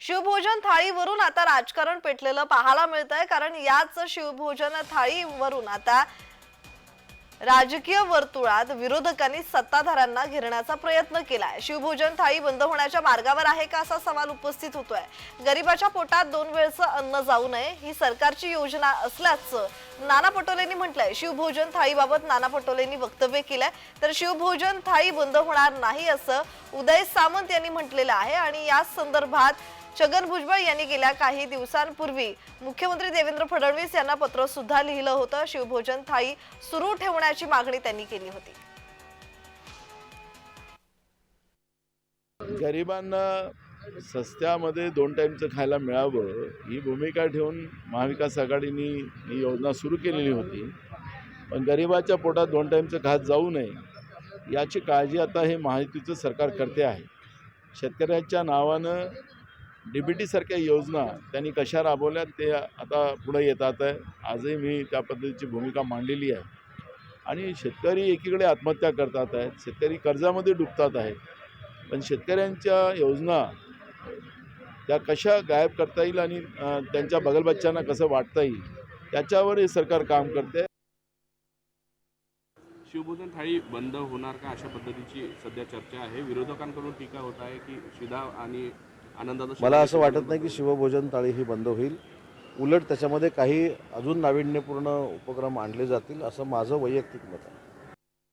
शिवभोजन थाळीवरून आता राजकारण पेटलेलं पाहायला मिळत आहे कारण याच शिवभोजन थाळीवरून आता राजकीय वर्तुळात विरोधकांनी सत्ताधाऱ्यांना घेरण्याचा प्रयत्न केलाय. शिवभोजन थाळी बंद होण्याच्या मार्गावर आहे का असा सवाल उपस्थित होतोय. गरिबाच्या पोटात दोन वेळचं अन्न जाऊ नये ही सरकारची योजना असल्याचं नाना पटोलेंनी म्हटलंय. शिवभोजन थाळीबाबत नाना पटोलेंनी वक्तव्य केलंय. तर शिवभोजन थाळी बंद होणार नाही असं उदय सामंत यांनी म्हटलेलं आहे आणि या संदर्भात छगन भुजबळ यांनी गेल्या काही दिवसांपूर्वी मुख्यमंत्री देवेंद्र फडणवीस यांना पत्र सुद्धा लिहिलं होतं. शिवभोजन थाळी सुरू ठेवण्याची मागणी त्यांनी केली होती. गरिबांना सस्त्यामध्ये दोन टाईमचं खायला मिळावं ही भूमिका ठेवून महाविकास आघाडीने ही योजना सुरू केलेली होती. पण गरिबाच्या पोटात दोन टाईमचं खात जाऊ नये याची काळजी आता हे महायुतीचं सरकार करते आहे. शेतकऱ्याच्या नावानं डीबीटीसारख्या योजना त्यांनी कशा राबवल्या ते आता पुढे येतात आहे. आजही मी त्या पद्धतीची भूमिका मांडलेली आहे. आणि शेतकरी एकीकडे आत्महत्या करतात आहेत शेतकरी कर्जामध्ये डुबतात आहेत. पण शेतकऱ्यांच्या योजना त्या कशा गायब करता येईल आणि त्यांच्या बगलबच्च्यांना कसं वाटता येईल त्याच्यावर हे सरकार काम करते शिवभोजन थाळी बंद होणार का अशा पद्धतीची सध्या चर्चा आहे. विरोधकांकडून टीका होत आहे की शिधा आणि मला असं वाटत नाही की शिवभोजन थाळी ही बंद होईल. उलट त्याच्यामध्ये काही अजून नाविन्यपूर्ण उपक्रम आणले जातील असं माझं वैयक्तिक मत आहे.